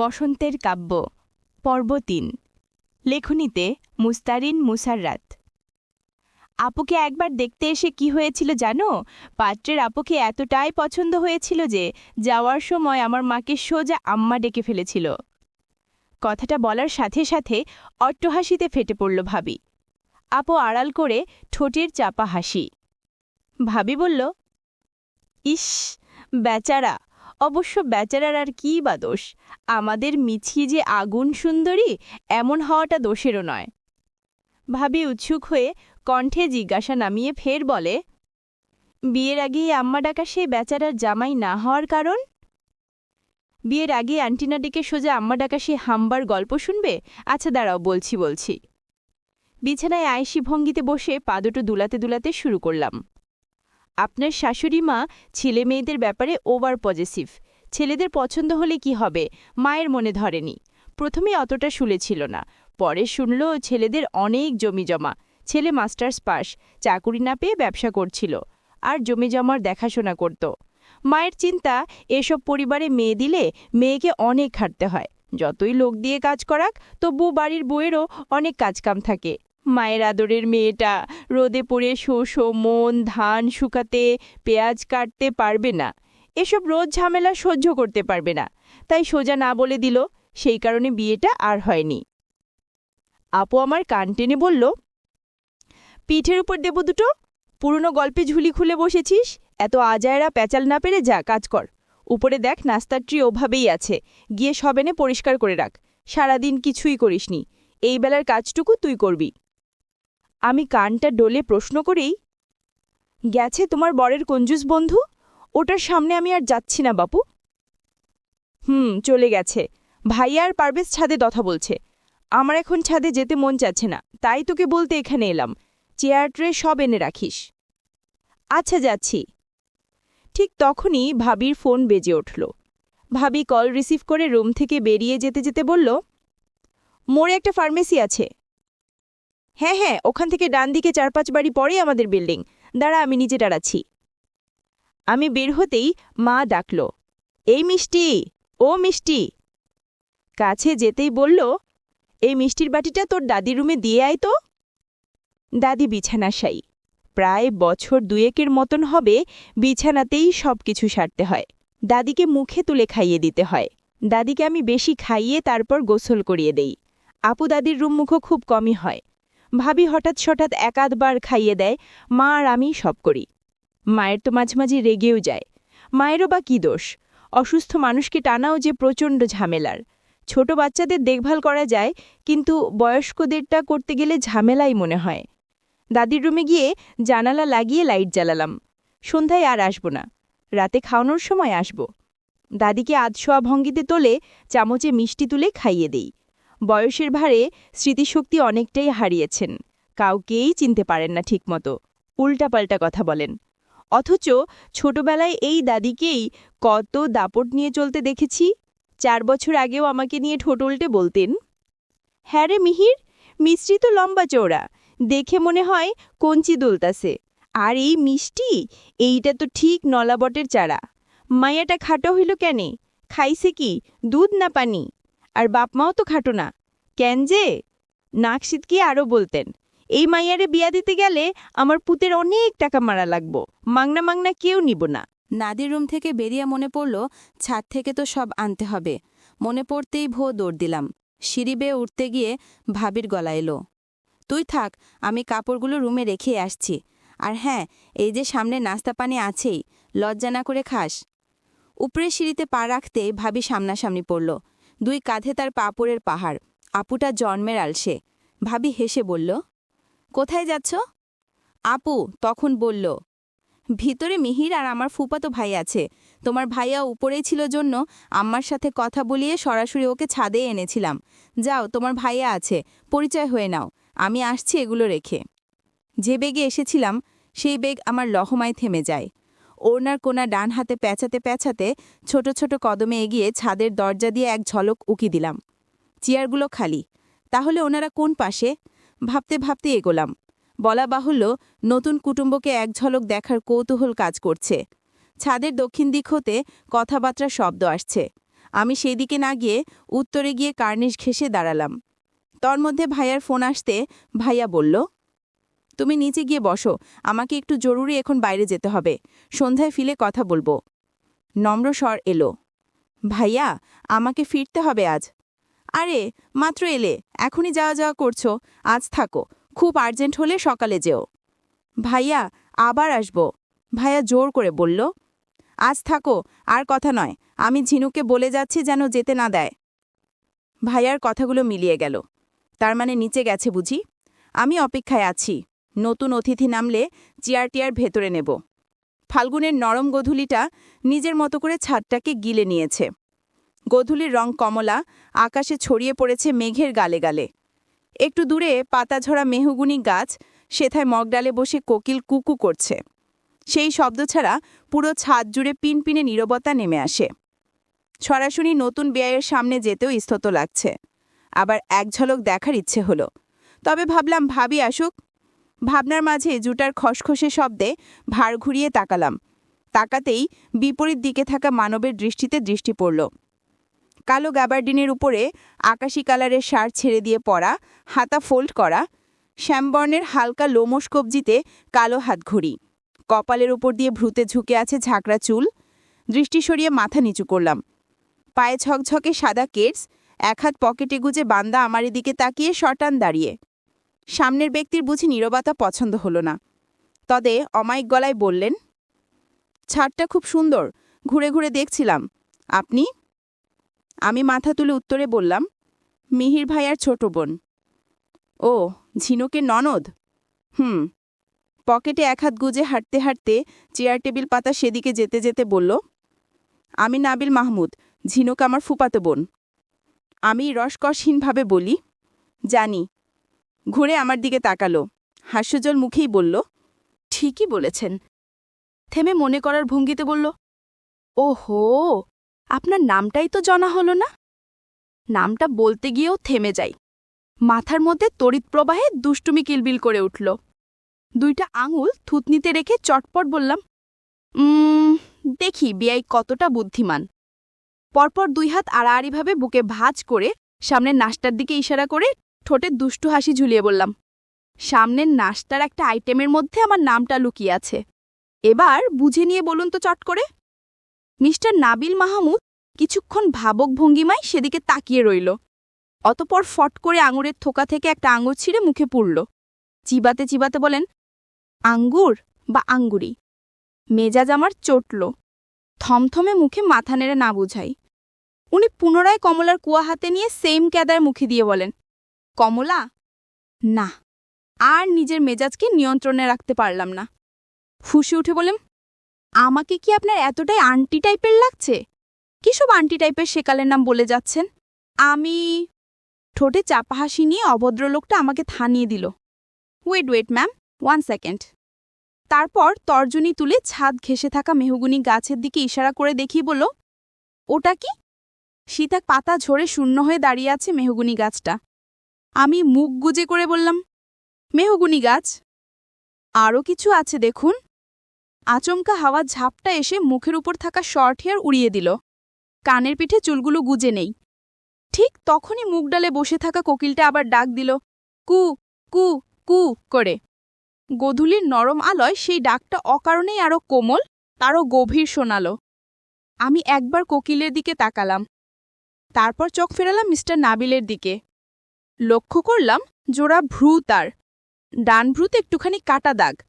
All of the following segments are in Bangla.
বসন্তের কাব্য। পর্ব তিন। লেখনীতে মুস্তারিন মুসাররাত। আপুকে একবার দেখতে এসে কি হয়েছিল জানো? পাত্রের আপুকে এতটাই পছন্দ হয়েছিল যে, যাওয়ার সময় আমার মাকে সোজা আম্মা ডেকে ফেলেছিল। কথাটা বলার সাথে সাথে অট্টহাসিতে ফেটে পড়ল ভাবি। আপু আড়াল করে ঠোঁটের চাপা হাসি। ভাবি বলল, ইস, বেচারা অবশ্য বেচারার আর কী বা দোষ? আমাদের মিছি যে আগুন সুন্দরী, এমন হওয়াটা দোষেরও নয়। ভাবি উৎসুক হয়ে কণ্ঠে জিজ্ঞাসা নামিয়ে ফের বলে, বিয়ের আগেই আম্মা ডাকা সেই বেচারার জামাই না হওয়ার কারণ? বিয়ের আগে আন্টিনা ডেকে সোজা আম্মা ডাকা সে হাম্বার গল্প শুনবে? আচ্ছা দাঁড়াও, বলছি বলছি। বিছানায় আয়েসি ভঙ্গিতে বসে পাদুটো দুলাতে দুলাতে শুরু করলাম। আপনার শাশুড়ি মা ছেলে মেয়েদের ব্যাপারে ওভার পজেসিভ ছেলেদের পছন্দ হলে কি হবে? মায়ের মনে ধরেনি। প্রথমে অতটা শুলেছিল না। পরে শুনল ছেলেদের অনেক জমি জমা। ছেলে মাস্টার্স পাস, চাকুরি না পেয়ে ব্যবসা করছিল। আর জমি জমার দেখাশোনা করত। মায়ের চিন্তা, এসব পরিবারে মেয়ে দিলে মেয়েকে অনেক খাটতে হয়। যতই লোক দিয়ে কাজ করাক তবু বাড়ির বউয়েরও অনেক কাজকাম থাকে। মায়ের আদরের মেয়েটা রোদে পড়ে শো শো মন, ধান শুকাতে পেঁয়াজ কাটতে পারবে না। এসব রোজ ঝামেলা সহ্য করতে পারবে না। তাই সোজা না বলে দিল, সেই কারণে বিয়েটা আর হয়নি। আপু আমার কান টেনে বলল, পিঠের উপর দেব দুটো? পুরনো গল্পে ঝুলি খুলে বসেছিস? এত আজায়রা প্যাচাল না পেরে যা, কাজ কর। উপরে দেখ, নাস্তার ট্রি ওভাবেই আছে। গিয়ে সবেনে পরিষ্কার করে রাখ। সারাদিন কিছুই করিসনি। এই বেলার কাজটুকু তুই করবি। আমি কানটা ডলে প্রশ্ন করেই, গেছে তোমার বরের কঞ্জুস বন্ধু? ওটার সামনে আমি আর যাচ্ছি না, বাপু। হুম, চলে গেছে। ভাইয়া আর পারভেজ ছাদে কথা বলছে। আমার এখন ছাদে যেতে মন চাচ্ছে না, তাই তোকে বলতে এখানে এলাম। চেয়ার ট্রে সব এনে রাখিস। আচ্ছা যাচ্ছি। ঠিক তখনই ভাবির ফোন বেজে উঠল। ভাবি কল রিসিভ করে রুম থেকে বেরিয়ে যেতে যেতে বলল, মোড়ে একটা ফার্মেসি আছে। হ্যাঁ হ্যাঁ ওখান থেকে ডান দিকে চার পাঁচ বাড়ি পরেই আমাদের বিল্ডিং। দাঁড়া, আমি নিজে দাঁড়াচ্ছি। আমি বের হতেই মা ডাকল, এই মিষ্টি, ও মিষ্টি। কাছে যেতেই বলল, এই মিষ্টির বাটিটা তোর দাদি রুমে দিয়ে আয় তো। দাদি বিছানা সাই। প্রায় বছর দুয়েকের মতন হবে বিছানাতেই সব কিছু সারতে হয়। দাদিকে মুখে তুলে খাইয়ে দিতে হয়। দাদিকে আমি বেশি খাইয়ে তারপর গোসল করিয়ে দেই। আপু দাদির রুমমুখও খুব কমই হয়। ভাবি হঠাৎ হঠাৎ একাধবার খাইয়ে দেয়, মা আর আমি সব করি। মায়ের তো মাঝে মাঝে রেগেও যায়। মায়েরও বা কী দোষ? অসুস্থ মানুষকে টানাও যে প্রচণ্ড ঝামেলার। ছোট বাচ্চাদের দেখভাল করা যায়, কিন্তু বয়স্কদেরটা করতে গেলে ঝামেলাই মনে হয়। দাদির রুমে গিয়ে জানালা লাগিয়ে লাইট জ্বালালাম। সন্ধ্যায় আর আসব না। রাতে খাওয়ানোর সময় আসব। দাদিকে আধশোয়া ভঙ্গিতে তোলে চামচে মিষ্টি তুলে খাইয়ে দেই। বয়সের ভারে স্মৃতিশক্তি অনেকটাই হারিয়েছেন। কাউকেই চিনতে পারেন না ঠিকমতো। উল্টাপাল্টা কথা বলেন। অথচ ছোটবেলায় এই দাদিকেই কত দাপট নিয়ে চলতে দেখেছি। চার বছর আগেও আমাকে নিয়ে ঠোঁট উল্টে বলতেন হ্যাঁ রে মিহির মিস্ত্রি তো লম্বা চৌড়া দেখে মনে হয় কঞ্চি দুলতাছে। আর এই মিষ্টি, এইটা তো ঠিক নলাবটের চারা। মায়াটা খাটো হইল কেনে? খাইছে কি? দুধ না পানি? আর বাপমাও তো খাটো না। কেন যে? নাকশিদ আরও বলতেন, এই মাইয়ারে বিয়া দিতে গেলে আমার পুতের অনেক টাকা মারা লাগবো, মাংনা মাংনা কেউ নিব না। নাদির রুম থেকে বেরিয়ে মনে পড়ল, ছাদ থেকে তো সব আনতে হবে। মনে পড়তেই ভো দৌড় দিলাম। সিঁড়ি বেয়ে উঠতে গিয়ে ভাবির গলা এলো, তুই থাক, আমি কাপড়গুলো রুমে রেখে আসছি। আর হ্যাঁ এই যে সামনে নাস্তা পানি আছেই, লজ্জা না করে খাস। উপরে সিঁড়িতে পা রাখতে ভাবি সামনাসামনি পড়ল দুই কাঁধে তার পাপড়ের পাহাড়, আপুটা জন্মের আলসে। ভাবি হেসে বলল, কোথায় যাচ্ছ? আপু তখন বলল, ভিতরে মিহির আর আমার ফুপাতো ভাই আছে। তোমার ভাইয়া উপরেই ছিল জন্য আম্মার সাথে কথা বলিয়ে সরাসরি ওকে ছাদে এনেছিলাম। যাও, তোমার ভাইয়া আছে, পরিচয় হয়ে নাও। আমি আসছি এগুলো রেখে। যে বেগে এসেছিলাম, সেই বেগ আমার লহমায় থেমে যায়। ওড়নার কোনা ডান হাতে প্যাঁচাতে প্যাঁচাতে ছোট ছোট কদমে এগিয়ে ছাদের দরজা দিয়ে এক ঝলক উকি দিলাম। চেয়ারগুলো খালি। তাহলে ওনারা কোন পাশে? ভাবতে ভাবতে এগোলাম। বলা বাহুল্য, নতুন কুটুম্বকে এক ঝলক দেখার কৌতূহল কাজ করছে। ছাদের দক্ষিণ দিক হতে কথাবার্তার শব্দ আসছে। আমি সেই দিকে না গিয়ে উত্তরে গিয়ে কার্নিশ ঘেসে দাঁড়ালাম। তোর মধ্যে ভাইয়ার ফোন আসতে ভাইয়া বলল তুমি নিচে গিয়ে বসো, আমাকে একটু জরুরি এখন বাইরে যেতে হবে। সন্ধ্যায় ফিলে কথা বলব। নম্র স্বর এলো। ভাইয়া, আমাকে ফিরতে হবে আজ। আরে, মাত্র এলে, এখনই যাওয়া যাওয়া করছ, আজ থাকো, খুব আর্জেন্ট হলে সকালে যেও। ভাইয়া, আবার আসব। ভাইয়া জোর করে বলল। আজ থাকো, আর কথা নয়, আমি ঝিনুকে বলে যাচ্ছি যেন যেতে না দেয়। ভাইয়ার কথাগুলো মিলিয়ে গেল। তার মানে নিচে গেছে বুঝি? আমি অপেক্ষায় আছি। নতুন অতিথি নামলে চেয়ার টিয়ার ভেতরে নেব। ফাল্গুনের নরম গধূলিটা নিজের মতো করে ছাদটাকে গিলে নিয়েছে। গধূলির রং কমলা, আকাশে ছড়িয়ে পড়েছে মেঘের গালে গালে। একটু দূরে পাতাঝরা মেহগুনি গাছ সেথায় মগডালে বসে কোকিল কুকু করছে। সেই শব্দ ছাড়া পুরো ছাদ জুড়ে পিনপিনে নীরবতা নেমে আসে। সরাসরি নতুন বেয়ের সামনে যেতেও স্থত লাগছে। আবার এক ঝলক দেখার ইচ্ছে হলো। তবে ভাবলাম, ভাবি আসুক ভাবনার মাঝে জুটার খসখসে শব্দে ভার ঘুরিয়ে তাকালাম। তাকাতেই বিপরীত দিকে থাকা মানবের দৃষ্টিতে দৃষ্টি পড়ল। কালো গাবার্ডিনের উপরে আকাশি কালারের শার্ট ছেড়ে দিয়ে পরা হাতা ফোল্ড করা, শ্যামবর্ণের হালকা লোমস কবজিতে কালো হাতঘড়ি কপালের উপর দিয়ে ভ্রুতে ঝুঁকে আছে ঝাঁকড়া চুল। দৃষ্টি সরিয়ে মাথা নিচু করলাম। পায়ে ঝকঝকে সাদা কেটস এক হাত পকেটে গুজে বান্দা আমার দিকে তাকিয়ে শটান দাঁড়িয়ে। সামনের ব্যক্তির বুঝি নীরবতা পছন্দ হলো না। তদে অমায়িক গলায় বললেন, ছাদটা খুব সুন্দর, ঘুরে ঘুরে দেখছিলাম। আপনি? আমি মাথা তুলে উত্তরে বললাম, মিহির ভাইয়ার ছোট বোন। ও, ঝিনুকের ননদ? হুম। পকেটে এক হাত গুজে হাঁটতে হাঁটতে চেয়ার টেবিল পাতা সেদিকে যেতে যেতে বলল, আমি নাবিল মাহমুদ, ঝিনুক আমার ফুপাতো বোন। আমি রসকসহীনভাবে বলি, জানি ঘুরে আমার দিকে তাকালো। হাস্যজল মুখেই বলল, ঠিকই বলেছেন। থেমে মনে করার ভঙ্গিতে বলল, ওহো, আপনার নামটাই তো জানা হলো না? নামটা বলতে গিয়েও থেমে যাই। মাথার মধ্যে তড়িৎ প্রবাহে দুষ্টুমি কিলবিল করে উঠল। দুইটা আঙুল থুতনিতে রেখে চটপট বললাম দেখি বিয়াই কতটা বুদ্ধিমান। পরপর দুই হাত আড়াআড়িভাবে বুকে ভাঁজ করে সামনের নাস্তার দিকে ইশারা করে ঠোঁটে দুষ্টু হাসি ঝুলিয়ে বললাম, সামনের নাস্তার একটা আইটেমের মধ্যে আমার নামটা লুকিয়ে আছে। এবার বুঝে নিয়ে বলুন তো চট করে। মিস্টার নাবিল মাহমুদ কিছুক্ষণ ভাবক ভঙ্গিমায় সেদিকে তাকিয়ে রইল। অতপর ফট করে আঙুরের থোকা থেকে একটা আঙুর ছিঁড়ে মুখে পুড়ল। চিবাতে চিবাতে বলেন, আঙ্গুর বা আঙ্গুরি। মেজাজ আমার চটল। থমথমে মুখে মাথা নেড়ে না বুঝাই। উনি পুনরায় কমলার কুয়া হাতে নিয়ে সেম ক্যাদার মুখে দিয়ে বলেন কমলা? না, আর নিজের মেজাজকে নিয়ন্ত্রণে রাখতে পারলাম না। ফুসে উঠে বলেন আমাকে কি আপনার এতটাই আন্টি টাইপের লাগছে? কিসব আন্টি টাইপের সেকালের নাম বলে যাচ্ছেন? আমি ঠোঁটে চাপা হাসি নিয়ে অভদ্রলোকটা আমাকে থানিয়ে দিল। Wait wait, ma'am, one second. তারপর তর্জনী তুলে ছাদ ঘেসে থাকা মেহগুনি গাছের দিকে ইশারা করে দেখি বলল, ওটা কি? সীতা পাতা ঝরে শূন্য হয়ে দাঁড়িয়ে আছে মেহগুনি গাছটা। আমি মুখ গুজে করে বললাম, মেহগুনি গাছ আরও কিছু আছে দেখুন। আচমকা হাওয়া ঝাপটা এসে মুখের উপর থাকা শর্ট হেয়ার উড়িয়ে দিল। কানের পিঠে চুলগুলো গুজে নেই। ঠিক তখনই মুখ ডালে বসে থাকা কোকিলটা আবার ডাক দিল, কু কু কু, করে। গধূলির নরম আলয় সেই ডাকটা অকারণেই আরও কোমল, তারও গভীর শোনালো। আমি একবার কোকিলের দিকে তাকালাম। তারপর চোখ ফেরালাম মিস্টার নাবিলের দিকে। লক্ষ্য করলাম জোড়া ভ্রু তার। ডান ভ্রুতে একটুখানি কাটা দাগ।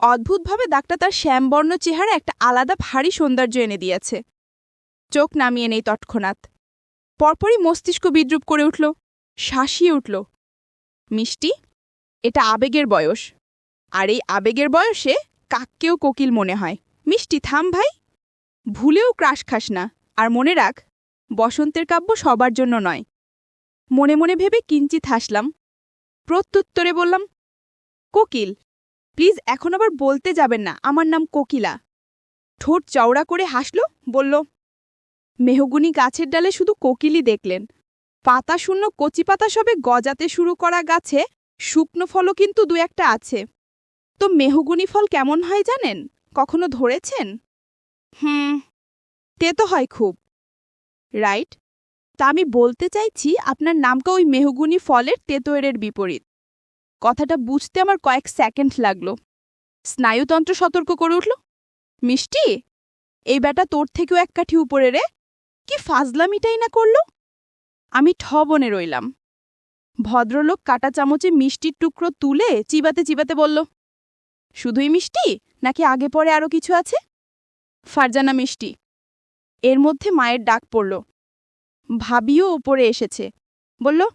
অদ্ভুতভাবে দাগটা তার শ্যামবর্ণ চেহারা একটা আলাদা ভারী সৌন্দর্য এনে দিয়েছে। চোখ নামিয়ে নেই তৎক্ষণাৎ। পরপরই মস্তিষ্ক বিদ্রুপ করে উঠল, শাসিয়ে উঠল। মিষ্টি, এটা আবেগের বয়স। আর এই আবেগের বয়সে কাককেও কোকিল মনে হয়। মিষ্টি, থাম ভাই। ভুলেও ক্রাশ খাস না। আর মনে রাখ, বসন্তের কাব্য সবার জন্য নয়। মনে মনে ভেবে কিঞ্চিত হাসলাম। প্রত্যুত্তরে বললাম, কোকিল, প্লিজ এখন আবার বলতে যাবেন না, আমার নাম কোকিলা। ঠোঁট চওড়া করে হাসল, বলল, মেহগুনি গাছের ডালে শুধু কোকিলই দেখলেন। পাতা শূন্য কচি পাতা সবে গজাতে শুরু করা গাছে শুকনো ফলও কিন্তু দু একটা আছে। তো মেহগুনি ফল কেমন হয় জানেন? কখনো ধরেছেন? হুম, তে তো হয় খুব। রাইট তা আমি বলতে চাইছি আপনার নামকা ওই মেহগুনি ফলের তেতোয়েরের বিপরীত। কথাটা বুঝতে আমার কয়েক সেকেন্ড লাগল। স্নায়ুতন্ত্র সতর্ক করে উঠল। মিষ্টি, এই ব্যাটা তোর থেকেও এক কাঠি উপরে রে। কি ফাজলামিটাই না করল? আমি ঠ বনে রইলাম। ভদ্রলোক কাটা চামচে মিষ্টির টুকরো তুলে চিবাতে চিবাতে বলল, শুধুই মিষ্টি, নাকি আগে পরে আরও কিছু আছে? ফারজানা মিষ্টি, এর মধ্যে মায়ের ডাক পড়ল ভাবিও ওপরে এসেছে। বলল,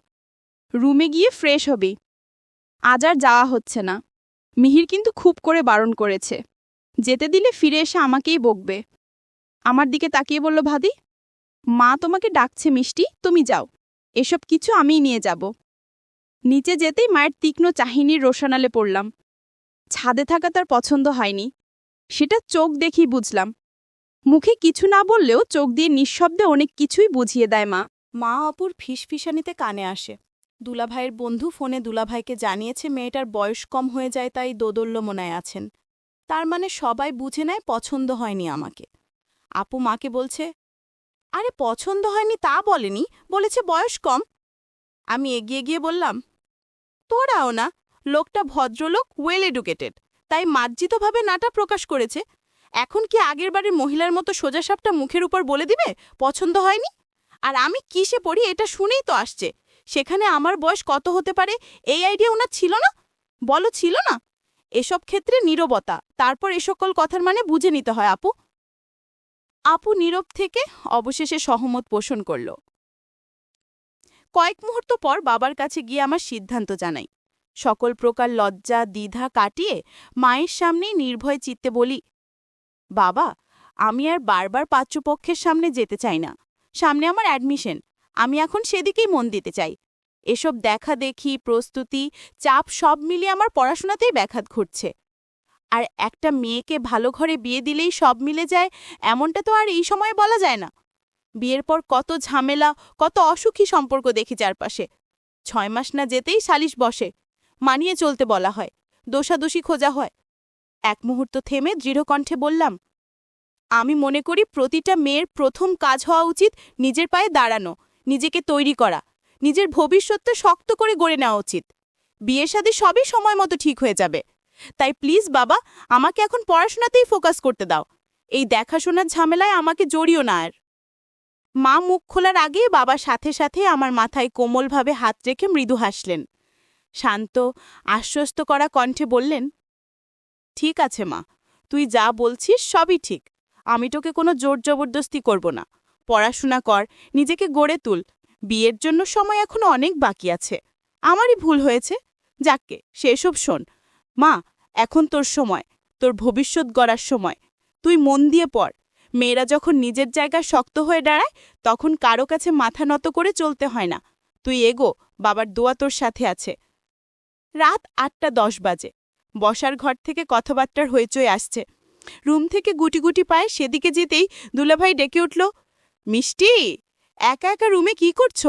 রুমে গিয়ে ফ্রেশ হবি। আজ আর যাওয়া হচ্ছে না। মিহির কিন্তু খুব করে বারণ করেছে। যেতে দিলে ফিরে এসে আমাকেই বকবে। আমার দিকে তাকিয়ে বলল ভাদি মা তোমাকে ডাকছে, মিষ্টি, তুমি যাও। এসব কিছু আমিই নিয়ে যাব। নিচে যেতেই মায়ের তীক্ষ্ণ চাহিনীর রোশানালে পড়লাম। ছাদে থাকা তার পছন্দ হয়নি। সেটা চোখ দেখেই বুঝলাম। মুখে কিছু না বললেও চোখ দিয়ে নিঃশব্দে অনেক কিছুই বুঝিয়ে দেয় মা। মা অপুর ফিসফিসানিতে কানে আসে। দুলাভাইয়ের বন্ধু ফোনে দুলাভাইকে জানিয়েছে, মেয়েটার বয়স কম হয়ে যায়, তাই দোদল্য দোদল্যমনায় আছেন। তার মানে সবাই বুঝে নেয় পছন্দ হয়নি আমাকে। আপু মাকে বলছে, আরে পছন্দ হয়নি তা বলেনি, বলেছে বয়স কম। আমি এগিয়ে গিয়ে বললাম, তোরাও না, লোকটা ভদ্রলোক ওয়েল এডুকেটেড তাই মার্জিতভাবে নাটা প্রকাশ করেছে। এখন কি আগের বাড়ির মহিলার মতো সোজাসাপটা মুখের উপর বলে দিবে? পছন্দ হয়নি? আর আমি কিসে পড়ি এটা শুনেই তো আসছে। সেখানে আমার বয়স কত হতে পারে? এই আইডিয়া ওনার ছিল না? বলো, ছিল না? এসব ক্ষেত্রে নীরবতা, তারপর এ সকল কথার মানে বুঝে নিতে হয়, আপু। আপু নীরব থেকে অবশেষে সহমত পোষণ করল। কয়েক মুহূর্ত পর বাবার কাছে গিয়ে আমার সিদ্ধান্ত জানাই। সকল প্রকার লজ্জা, দ্বিধা কাটিয়ে মায়ের সামনেই নির্ভয় চিত্তে বলি বাবা, আমি আর বারবার পাত্রপক্ষের সামনে যেতে চাই না। সামনে আমার অ্যাডমিশন আমি এখন সেদিকেই মন দিতে চাই। এসব দেখা দেখি, প্রস্তুতি, চাপ সব মিলিয়ে আমার পড়াশোনাতেই ব্যাঘাত ঘটছে। আর একটা মেয়েকে ভালো ঘরে বিয়ে দিলেই সব মিলে যায়, এমনটা তো আর এই সময়ে বলা যায় না। বিয়ের পর কত ঝামেলা, কত অসুখী সম্পর্ক দেখি চারপাশে। ছয় মাস না যেতেই সালিশ বসে। মানিয়ে চলতে বলা হয়। দোষাদোষী খোঁজা হয়। এক মুহূর্ত থেমে দৃঢ়কণ্ঠে বললাম, আমি মনে করি প্রতিটা মেয়ের প্রথম কাজ হওয়া উচিত নিজের পায়ে দাঁড়ানো, নিজেকে তৈরি করা, নিজের ভবিষ্যৎটা শক্ত করে গড়ে নেওয়া উচিত। বিয়ে শাদী সবই সময় মতো ঠিক হয়ে যাবে। তাই প্লিজ বাবা, আমাকে এখন পড়াশোনাতেই ফোকাস করতে দাও। এই দেখাশোনার ঝামেলায় আমাকে জড়িও না আর। মা মুখ খোলার আগে বাবা সাথে সাথে আমার মাথায় কোমলভাবে হাত রেখে মৃদু হাসলেন। শান্ত, আশ্বস্ত করা কণ্ঠে বললেন ঠিক আছে, মা। তুই যা বলছিস সবই ঠিক। আমি তোকে কোনো জোর জবরদস্তি করব না। পড়াশোনা কর, নিজেকে গড়ে তুল। বিয়ের জন্য সময় এখনও অনেক বাকি আছে। আমারই ভুল হয়েছে। যাককে সেসব শোন। মা, এখন তোর সময়। তোর ভবিষ্যৎ গড়ার সময়। তুই মন দিয়ে পড়। মেয়েরা যখন নিজের জায়গায় শক্ত হয়ে দাঁড়ায়, তখন কারও কাছে মাথা নত করে চলতে হয় না। তুই এগো, বাবার দোয়া তোর সাথে আছে। রাত আটটা দশ বাজে। বসার ঘর থেকে কথাবার্তার হইচই আসছে। রুম থেকে গুটি গুটি পায়ে সেদিকে যেতেই দুলাভাই ডেকে উঠল, মিষ্টি, একা একা রুমে কি করছ?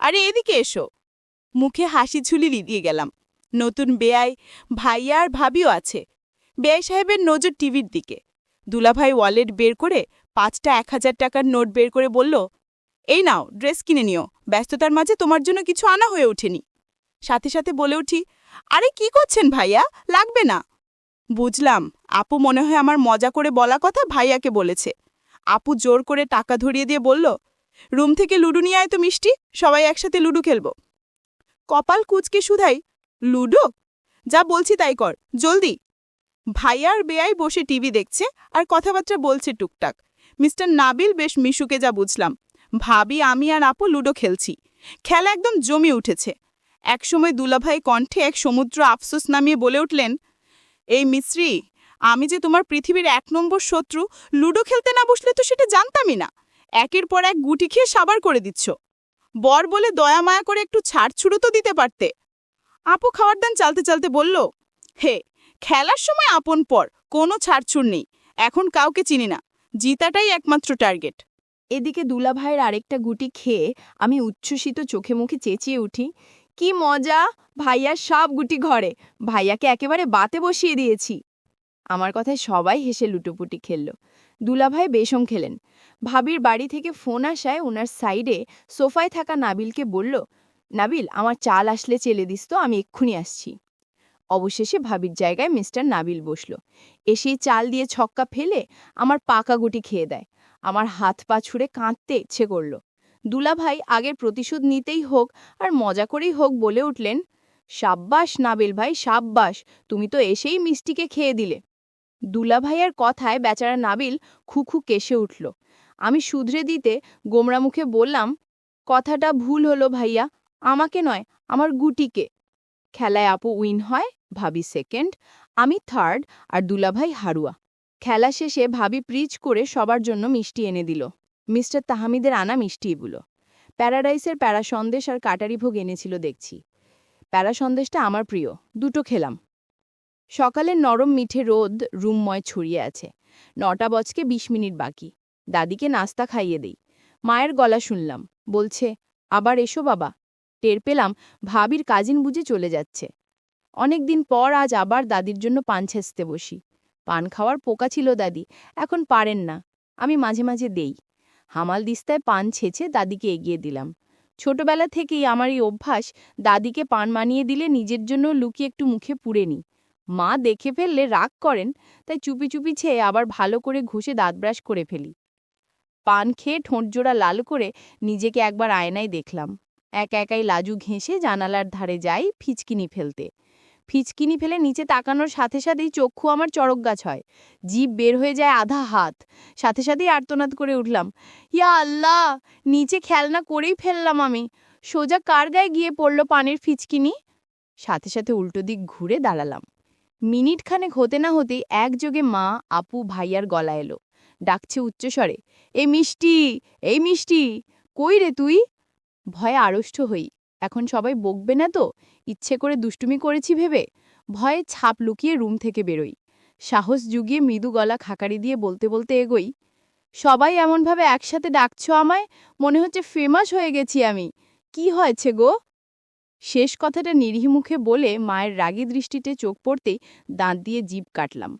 আরে এদিকে এসো। মুখে হাসি ঝুলি লিদিয়ে গেলাম। নতুন বেয়াই, ভাইয়া আর ভাবিও আছে। বেয়াই সাহেবের নজর টিভির দিকে। দুলাভাই ওয়ালেট বের করে পাঁচটা এক হাজার টাকার নোট বের করে বলল, এই নাও, ড্রেস কিনে নিও। ব্যস্ততার মাঝে তোমার জন্য কিছু আনা হয়ে ওঠেনি। সাথে সাথে বলে উঠি আরে কি করছেন ভাইয়া? লাগবে না। বুঝলাম, আপু মনে হয় আমার মজা করে বলা কথা ভাইয়াকে বলেছে। আপু জোর করে টাকা ধরিয়ে দিয়ে বলল, রুম থেকে লুডু নিয়ে আয় তো মিষ্টি, সবাই একসাথে লুডু খেলব। কপাল কুচকে শুধাই লুডো? যা বলছি তাই কর, জলদি। ভাইয়ার বেয়াই বসে টিভি দেখছে আর কথাবার্তা বলছে টুকটাক। মিস্টার নাবিল বেশ মিশুকে যা বুঝলাম। ভাবি, আমি আর আপু লুডো খেলছি। খেলা একদম জমে উঠেছে। একসময় দুলাভাই কণ্ঠে এক সমুদ্র আফসোস নামিয়ে বলে উঠলেন, এই মিশ্রি, আমি যে তোমার পৃথিবীর এক নম্বর শত্রু, লুডো খেলতে না বসলে তো সেটা জানতামই না। একের পর এক গুটি খেয়ে সাবার করে দিচ্ছ। বর বলে দয়া মায়া করে একটু ছাড় ছুড়ো তো দিতে পারতে। আপু খাওয়ার দান চালতে চালতে বলল, হে, খেলার সময় আপন পর, কোনো ছাড়ছুড় নেই, এখন কাউকে চিনি না, জিতাটাই একমাত্র টার্গেট। এদিকে দুলাভাইয়ের আরেকটা গুটি খেয়ে আমি উচ্ছ্বসিত চোখে মুখে চেঁচিয়ে উঠি কি মজা। ভাইয়ার সব গুটি ঘরে। ভাইয়াকে একেবারে বাতে বসিয়ে দিয়েছি। আমার কথায় সবাই হেসে লুটোপুটি খেলল। দুলাভাই বেশম খেলেন। ভাবির বাড়ি থেকে ফোন আসায় ওনার সাইডে সোফায় থাকা নাবিলকে বলল, নাবিল, আমার চাল আসলে চেলে দিস তো, আমি এক্ষুনি আসছি। অবশেষে ভাবির জায়গায় মিস্টার নাবিল বসল। এসেই চাল দিয়ে ছক্কা ফেলে আমার পাকা গুটি খেয়ে দেয়। আমার হাত পা ছুঁড়ে কাঁদতে ইচ্ছে করল। দুলাভাই আগের প্রতিশোধ নিতেই হোক আর মজা করেই হোক বলে উঠলেন, সাব্বাস নাবিল ভাই, সাব্বাস, তুমি তো এসেই মিষ্টিকে খেয়ে দিলে। দুলাভাইয়ের কথায় বেচারা নাবিল খুখু কেসে উঠল। আমি শুধরে দিতে গোমরা মুখে বললাম, কথাটা ভুল হলো ভাইয়া, আমাকে নয়, আমার গুটিকে। খেলায় আপু উইন হয়, ভাবি সেকেন্ড, আমি থার্ড আর দুলাভাই হারুয়া। খেলা শেষে ভাবি প্রিচ করে সবার জন্য মিষ্টি এনে দিল। মিস্টার তাহামিদের আনা মিষ্টিগুলো প্যারাডাইসের প্যারা সন্দেশ আর কাটারি ভোগ এনেছিল দেখছি। প্যারা সন্দেশটা আমার প্রিয়, দুটো খেলাম। সকালের নরম মিঠে রোদ রুমময় ছড়িয়ে আছে। নটা বজকে বিশ মিনিট বাকি। দাদিকে নাস্তা খাইয়ে দেই। মায়ের গলা শুনলাম। বলছে, আবার এসো বাবা। টের পেলাম ভাবির কাজিন বুঝে চলে যাচ্ছে। অনেক দিন পর আজ আবার দাদির জন্য পান ছেঁচতে বসি। পান খাওয়ার পোকা ছিল দাদি, এখন পারেন না। আমি মাঝে মাঝে দেই। হামাল দিস্তায় পান ছেঁচে দাদিকে এগিয়ে দিলাম। ছোটবেলা থেকেই আমার এই অভ্যাস দাদিকে পান মানিয়ে দিলে নিজের জন্য লুকিয়ে একটু মুখে পুড়ে নিই মা দেখে ফেললে রাগ করেন, তাই চুপি চুপি ছেয়ে আবার ভালো করে ঘষে দাঁত ব্রাশ করে ফেলি। পান খেয়ে ঠোঁটজোড়া লাল করে নিজেকে একবার আয়নায় দেখলাম। এক একাই লাজু ঘেঁষে জানালার ধারে যাই ফিচকিনি ফেলতে। ফিচকিনি ফেলে নিচে তাকানোর সাথে সাথেই চক্ষু আমার চড়ক গাছ হয়। জিভ বের হয়ে যায় আধা হাত। সাথে সাথেই আর্তনাদ করে উঠলাম। ইয়া আল্লাহ! নিচে খেলনা করেই ফেললাম আমি। সোজা কার গায়ে গিয়ে পড়ল পানির ফিচকিনি? সাথে সাথে উল্টো দিক ঘুরে দাঁড়ালাম। মিনিট খানেক হতে না হতেই একযোগে মা, আপু ভাইয়ার গলা এলো। ডাকছে উচ্চস্বরে, এ মিষ্টি এই মিষ্টি, কই রে তুই? ভয়ে আড়ষ্ট হই। এখন সবাই বকবে না তো? ইচ্ছে করে দুষ্টুমি করেছি ভেবে। ভয়ে ছাপ লুকিয়ে রুম থেকে বেরোই। সাহস জুগিয়ে মৃদু গলা খাকারি দিয়ে বলতে বলতে এগোই। সবাই এমনভাবে একসাথে ডাকছো আমায়? মনে হচ্ছে ফেমাস হয়ে গেছি আমি। কি হয়েছে গো? শেষ কথাটা নিরীহ মুখে বলে মায়ের রাগী দৃষ্টিতে চোখ পড়তেই দাঁত দিয়ে জিভ কাটলাম।